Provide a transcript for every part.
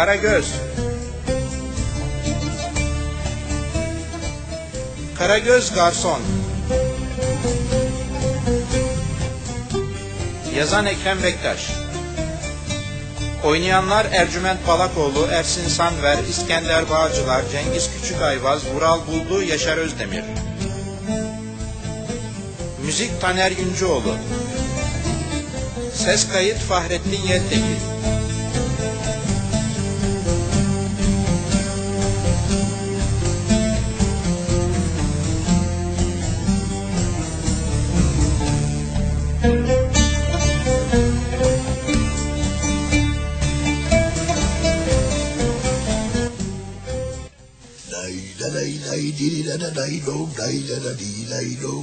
Karagöz. Karagöz garson. Yazan Ekrem Bektaş. Oynayanlar Ercüment Balakoğlu, Ersin Sanver, İskender Bağcılar, Cengiz Küçükayvaz, Vural Buldu, Yaşar Özdemir. Müzik Taner Yüncüoğlu. Ses kayıt Fahrettin Yeltekin. Lay la lay di la la lay lo lay la la di lay lo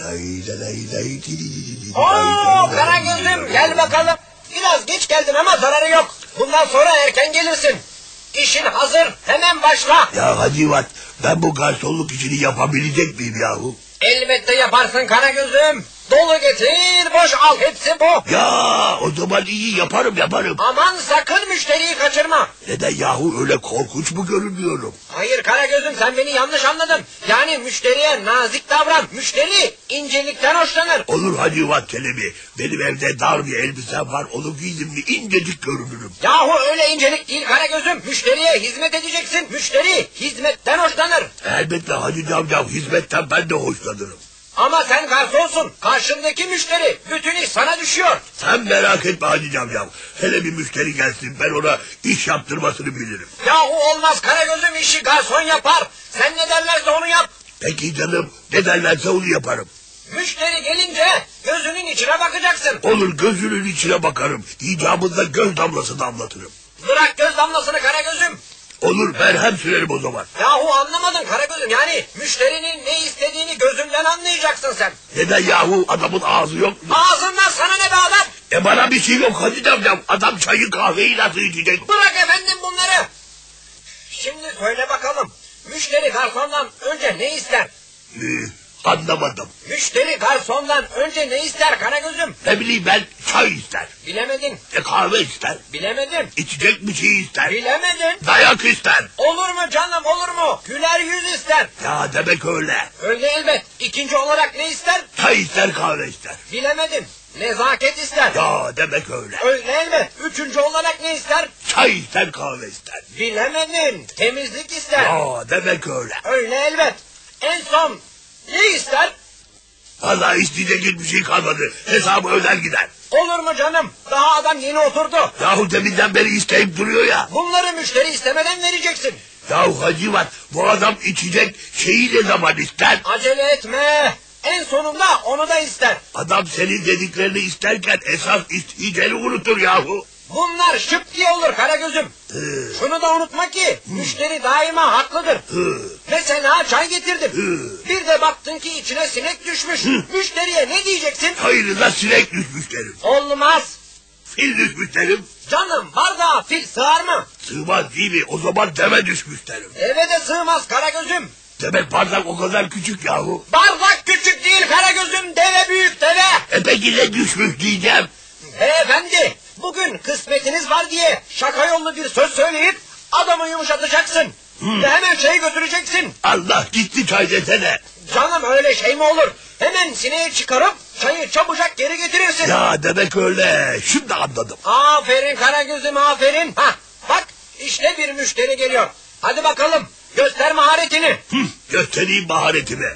lay la lay lay di di di Oo Karagöz'üm gel bakalım. Biraz geç geldin ama zararı yok. Bundan sonra erken gelirsin. İşin hazır hemen başla. Ya Hacivat ben bu garsonluk işini yapabilecek miyim yahu? Elbette yaparsın Karagöz'üm. Dolu getir boş al hepsi bu. Ya o zaman iyi yaparım yaparım. Aman sakın müşteriyi kaçırma. Neden yahu öyle korkunç mu görünüyorum? Hayır Karagöz'üm sen beni yanlış anladın. Yani müşteriye nazik davran. Müşteri incelikten hoşlanır. Olur Hacivat Çelebi. Benim evde dar bir elbisem var. Onu giydim mi incecik görünürüm. Yahu öyle incelik değil Karagöz'üm. Müşteriye hizmet edeceksin. Müşteri hizmetten hoşlanır. Elbette Hacı Cavcav hizmetten ben de hoşlanırım. Ama sen garsonsun. Karşındaki müşteri. Bütün iş sana düşüyor. Sen merak etme Hacı Cavcav. Hele bir müşteri gelsin ben ona iş yaptırmasını bilirim. Yahu olmaz Karagöz'üm işi garson yapar. Sen ne derlerse onu yap. Peki canım ne derlerse onu yaparım. Müşteri gelince gözünün içine bakacaksın. Olur gözünün içine bakarım. İcabında göz damlası damlatırım. Bırak göz damlasını Karagöz'üm. Olur merhem sürerim o zaman. Yahu anlamadın Karagöz'üm yani müşterinin ne istediğini gözünden anlayacaksın sen. Neden yahu adamın ağzı yok mu? Ağzından sana ne be adam? E bana bir şey yok Hacı Cavcav. Adam çayı kahveyi nasıl içecek? Bırak efendim bunları. Şimdi söyle bakalım. Müşteri garsondan önce ne ister? Ee, anlamadım. Müşteri garsondan önce ne ister Karagöz'üm? Ne bileyim ben çay ister. Bilemedin. E kahve ister. Bilemedin. İçecek bir şey ister. Bilemedin. Dayak ister. Olur mu canım olur mu? Güler yüz ister. Ya demek öyle. Öyle elbet. İkinci olarak ne ister? Çay ister kahve ister. Bilemedin. Nezaket ister. Ya demek öyle. Öyle elbet. Üçüncü olarak ne ister? Çay ister kahve ister. Bilemedin. Temizlik ister. Ya demek öyle. Öyle elbet. En son ne ister? Vallahi isteyecek hiçbir şey kalmadı. Hesabı öder gider. Olur mu canım? Daha adam yeni oturdu. Yahu deminden beri isteyip duruyor ya. Bunları müşteri istemeden vereceksin. Yahu Hacivat bu adam içecek şeyi ne zaman ister? Acele etme. En sonunda onu da ister. Adam senin dediklerini isterken esas isteyeceğini unutur yahu. Bunlar şıp diye olur Karagöz'üm. Hı, Şunu da unutma ki müşteri daima haklıdır. hı, Mesela çay getirdim. hı. Bir de baktın ki içine sinek düşmüş. Müşteriye ne diyeceksin? Çayınıza sinek düşmüş derim. Olmaz. Fil düşmüş derim. Canım bardağa fil sığar mı? Sığmaz değil mi? O zaman deve düşmüş derim. Eve de sığmaz Karagöz'üm. Demek bardak o kadar küçük yahu. Bardak küçük değil Karagöz'üm deve büyük deve. E peki ne düşmüş diyeceğim. Beyefendi bugün kısmetiniz var diye şaka yollu bir söz söyleyip adamı yumuşatacaksın. Ve hemen çayı götüreceksin. Allah gitti çay desene. Canım öyle şey mi olur? Hemen sineği çıkarıp çayı çabucak geri getirirsin. Ya demek öyle. Şimdi anladım. Aferin Karagöz'üm aferin. Hah, bak işte bir müşteri geliyor. Hadi bakalım göster maharetini. Hı, göstereyim maharetimi.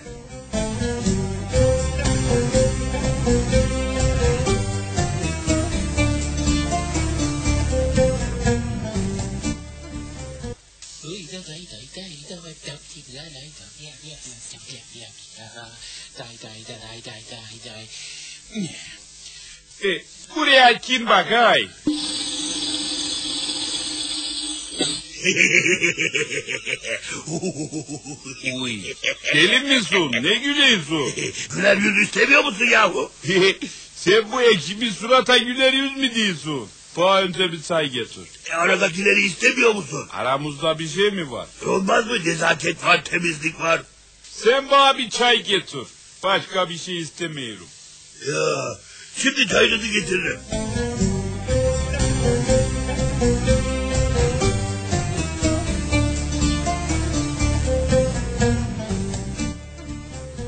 E, buraya kim bakay? Uy, deli misin? Ne gülüyorsun? Güler yüz istemiyor musun yahu? Sen bu ekibi surata güler yüz mü diyorsun? Mutfağa önce bir çay getir. E, aradakileri istemiyor musun? Aramızda bir şey mi var? Olmaz mı? Nezaket var, temizlik var. Sen bana bir çay getir. Başka bir şey istemiyorum. Ya, şimdi çayınızı getiririm.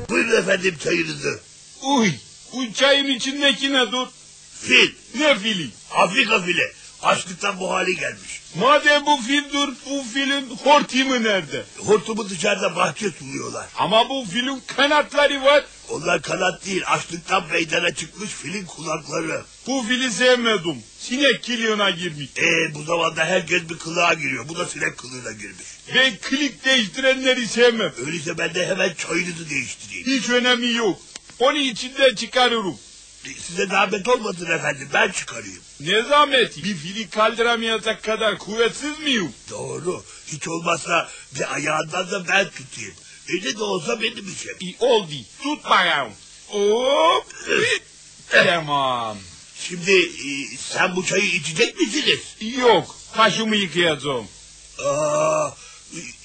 Buyurun efendim çayınızı. Uy, bu çayın içindeki ne dur? Fil. Ne fili? Afrika fili. Açlıktan bu hale gelmiş. Madem bu fildir, bu filin hortimi nerede? Hortumu dışarıda bahçe suluyorlar. Ama bu filin kanatları var. Onlar kanat değil açlıktan meydana çıkmış filin kulakları. Bu fili sevmedim. Sinek kılığına girmiş. Ee bu zamanda herkes bir kılığa giriyor. Bu da sinek kılığına girmiş. Ben klik değiştirenleri sevmem. Öyleyse ben de hemen çayınızı değiştireyim. Hiç önemi yok. Onu içinden çıkarırım. Size zahmet olmasın efendim ben çıkarayım. Ne zahmeti? Bir fili kaldıramayacak kadar kuvvetsiz miyim? Doğru. Hiç olmazsa bir ayağından da ben tutayım. Öyle de olsa benim işim. İyi oldu. Tut bakalım. Hop. tamam. Şimdi e, sen bu çayı içecek misiniz? Yok. Başımı yıkayacağım. Aa,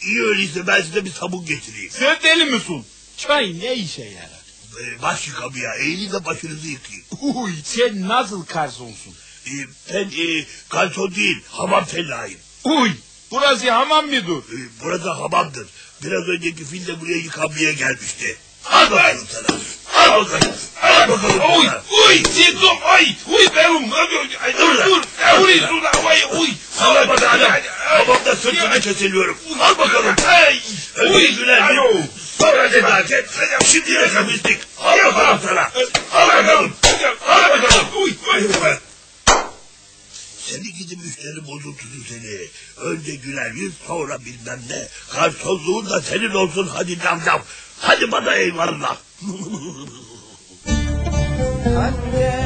iyi öyleyse ben size bir sabun getireyim. Sen deli misin? Çay ne işe yarar? Ee, baş yıkamaya eğilin de başınızı yıkayın. Uy, sen nasıl garsonsun? Ee, ben e, garson değil hamam fellayım. Uy, burası hamam mıdır? Ee, burada hamamdır. Biraz önceki fil de buraya yıkanmaya gelmişti. Al bakalım sana. Al bakalım. Al bakalım Uy, sana. uy, Tito, ay, uy, benim, ay, dur, dur, dur, ay, uy, Al bakalım. Hamamda sırtını kesiliyorum. Al bakalım. Ay, güler ayo. Sonra nezaket. Şimdi de temizlik. Al bakalım sana. Al bakalım. Al bakalım. Uy, uy, Seni gidi müşteri bozuntusu seni. Önce güler yüz sonra bilmem ne. Garsonluğun da senin olsun hadi damdam. Hadi bana eyvallah. Anne